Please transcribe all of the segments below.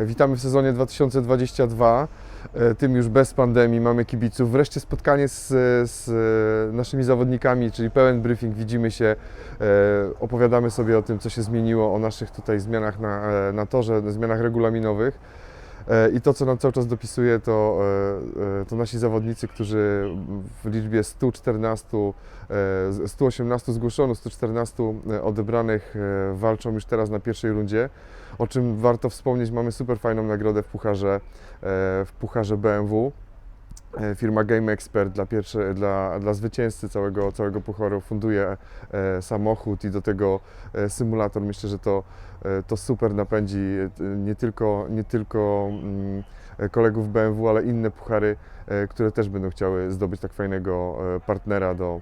Witamy w sezonie 2022, e, tym już bez pandemii, mamy kibiców. Wreszcie spotkanie z, z e, naszymi zawodnikami, czyli pełen briefing, widzimy się, e, opowiadamy sobie o tym, co się zmieniło, o naszych tutaj zmianach na, na torze, zmianach regulaminowych. E, I to, co nam cały czas dopisuje, to, e, e, to nasi zawodnicy, którzy w liczbie 114, e, z- 118 zgłoszonych, 114 odebranych walczą już teraz na pierwszej rundzie. O czym warto wspomnieć, mamy super fajną nagrodę w pucharze, w pucharze BMW. E, Firma Game Expert dla, pierwsze, dla, dla zwycięzcy całego, całego pucharu funduje e, samochód i do tego e, symulator. Myślę, że to, to super napędzi nie tylko, nie tylko mm, kolegów BMW, ale inne puchary, które też będą chciały zdobyć tak fajnego partnera do,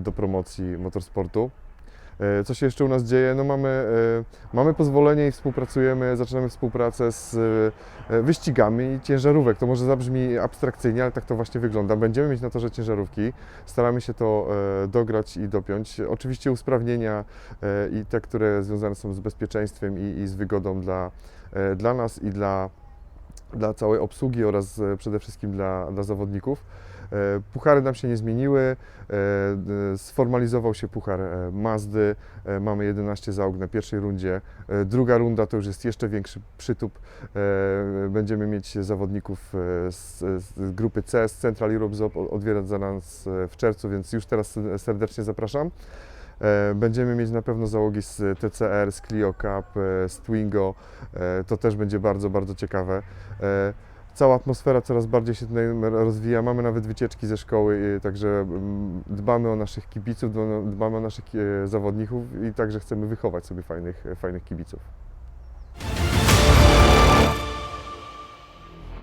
do promocji motorsportu. E, Co się jeszcze u nas dzieje? No mamy, e, mamy pozwolenie i współpracujemy, zaczynamy współpracę z e, wyścigami ciężarówek. To może zabrzmi abstrakcyjnie, ale tak to właśnie wygląda. Będziemy mieć na torze ciężarówki, staramy się to dograć i dopiąć. Oczywiście usprawnienia i te, które związane są z bezpieczeństwem i, i z wygodą dla, dla nas i dla, dla całej obsługi oraz e, przede wszystkim dla, dla zawodników. E, Puchary nam się nie zmieniły. E, Sformalizował się puchar Mazdy. Mamy 11 załóg na pierwszej rundzie. Druga runda to już jest jeszcze większy przytup. Będziemy mieć zawodników z, z grupy C, z Central Europe Zop, odwiedza nas e, w czerwcu, więc już teraz serdecznie zapraszam. E, Będziemy mieć na pewno załogi z TCR, z Clio Cup, e, z Twingo. E, To też będzie bardzo, bardzo ciekawe. Cała atmosfera coraz bardziej się rozwija. Mamy nawet wycieczki ze szkoły, także dbamy o naszych kibiców, dbamy o naszych zawodników i także chcemy wychować sobie fajnych, fajnych kibiców.